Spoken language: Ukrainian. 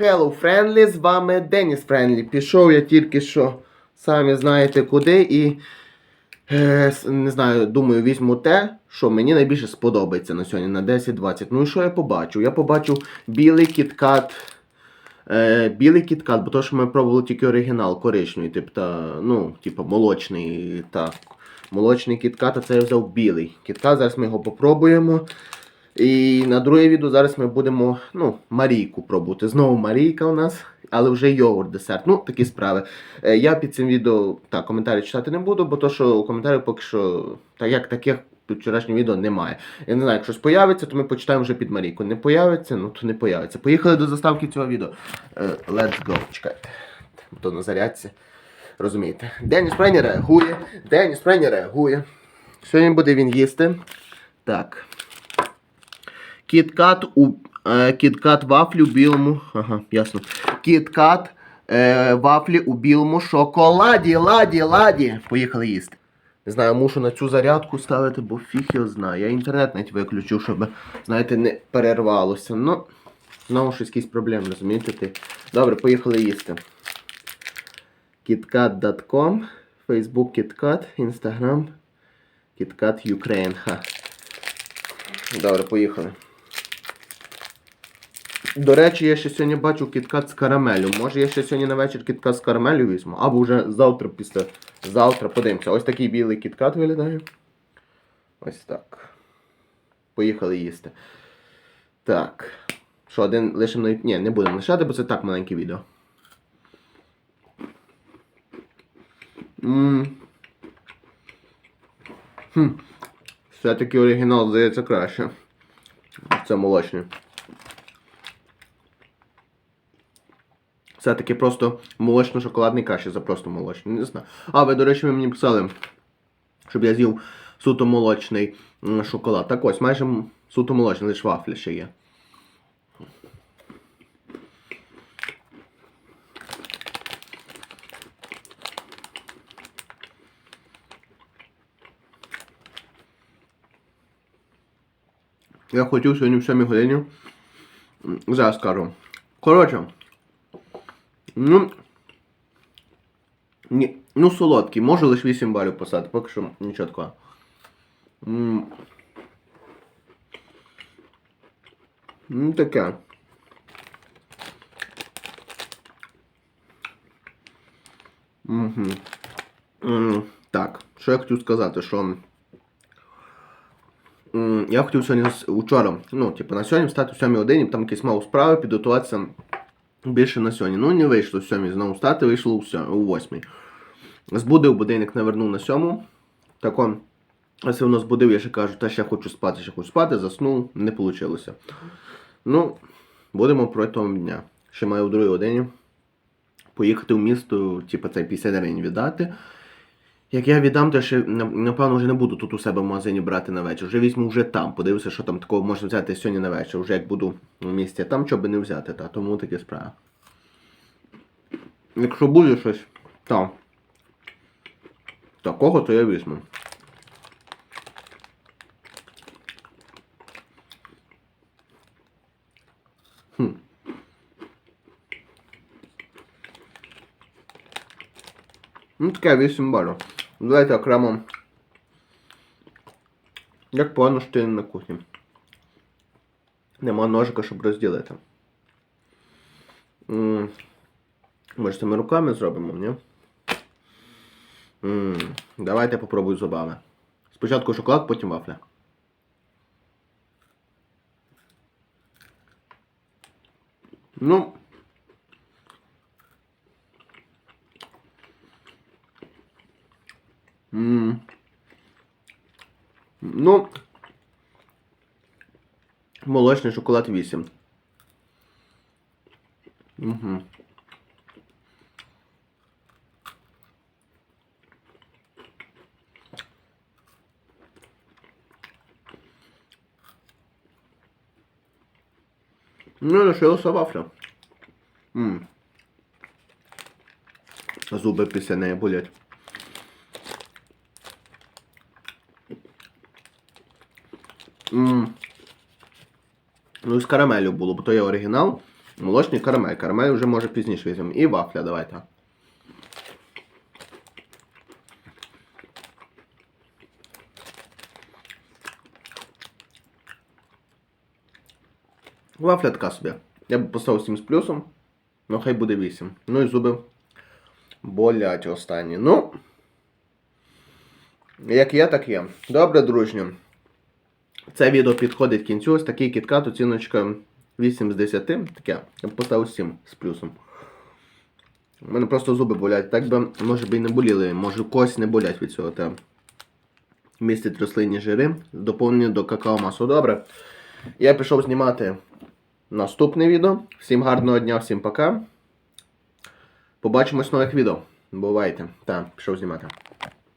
Hello Friendly, з вами Деніс Френлі. Пішов я тільки що, самі знаєте куди, і е, не знаю, думаю, візьму те, що мені найбільше сподобається на сьогодні, на 10-20. Ну і що я побачив? Я побачив білий кіткат. Е, білий кіткат, бо то, що ми пробували тільки оригінал, коричневий, тип, та, ну, типу, молочний, так. Молочний кіткат, а це я взяв білий. Кіткат, зараз ми його попробуємо. І на друге відео зараз ми будемо ну, Марійку пробувати. Знову Марійка у нас, але вже йогурт десерт. Ну, такі справи. Е, я під цим відео так, коментарі читати не буду, бо то, що у коментарях поки що, так як таких під відео немає. Я не знаю, якщо щось появиться, то ми почитаємо вже під Марійку. Не появиться, ну то не появиться. Поїхали до заставки цього відео. Е, let's go. Чекайте. То на зарядці. Розумієте? Деніс Прені реагує. Деніс Прені реагує. Сьогодні буде він їсти. Так. Кіткат у е, кіткат вафлі у білому. Ага, ясно. Кіткат е, вафлі у білому шоколаді. Ладі, ладі. Поїхали їсти. Не знаю, мушу на цю зарядку ставити, бо фіг його знає. Я інтернет навіть виключив, щоб, знаєте, не перервалося. Ну, знову щось якісь проблеми, розумієте? Ти. Добре, поїхали їсти. KitKat.com, Facebook KitKat, Instagram KitKat Ukraine. Ха. Добре, поїхали. До речі, я ще сьогодні бачу кіткат з карамелю. Може я ще сьогодні на вечір кіткат з карамелю візьму, або вже завтра після завтра подивимося. Ось такий білий кіткат виглядає. Ось так. Поїхали їсти. Так. Що, один лишимо. Ні, не будемо лишати, бо це так маленьке відео. Ммм. Хм. Все-таки оригінал здається краще. Це молочне. Все-таки просто молочно-шоколадний краще за просто молочний. Не знаю. А, ви, до речі, ви мені писали, щоб я з'їв суто молочний шоколад. Так ось, майже суто молочний, лише вафля ще є. Я хотів сьогодні в 7 годині. Зараз скажу. Коротше. Ну. Ні, ну солодкий, може лише 8 балів поставити, поки що нічого такого. Ну таке. Угу. Так, що я хотів сказати, що. Я хотів сьогодні учора, ну, типу, на сьогодні встати в 7 годині, там якісь мав справи, підготуватися більше на сьогодні. Ну, не вийшло в 7 знову стати, вийшло у 7, у 8. Збудив будильник, навернув на сьому. Так он, а все одно збудив, я ще кажу, та ще хочу спати, ще хочу спати, заснув, не вийшло. Ну, будемо протягом дня. Ще маю в другій годині поїхати в місто, типу, цей 50 гривень віддати. Як я віддам, то ще напевно вже не буду тут у себе в магазині брати на вечір. Вже візьму вже там. Подивлюся, що там такого можна взяти сьогодні на вечір, вже як буду в місті. Там що би не взяти, та тому такі справи. Якщо буде щось там. Такого, то я візьму. Хм. Ну таке 8 балів. Давайте окремо. Як погано, що не на кухні. Нема ножика, щоб розділити. М, Може, це ми руками зробимо, ні? Давайте попробую зубами. Спочатку шоколад, потім вафля. Ну. М. Ну. Молочний шоколад 8. Угу. Ну, лишилася вафля. М. Зуби після неї болять. Ну, з карамелю було, бо то є оригінал. Молочний карамель. Карамель вже може пізніше візьмемо. І вафля давайте. Вафля така собі. Я б поставив 7 з плюсом. Ну, хай буде 8. Ну і зуби болять останні. Ну. Як є, так є. Добре, дружньо. Це відео підходить кінцю. Ось такий кіткат, оціночка 8 з 10. Таке, я б поставив 7 з плюсом. У мене просто зуби болять. Так би, може би і не боліли, може когось не болять від цього. Та містить рослинні жири, доповнені до какао-масу. Добре. Я пішов знімати наступне відео. Всім гарного дня, всім пока. Побачимось в нових відео. Бувайте. Так, пішов знімати.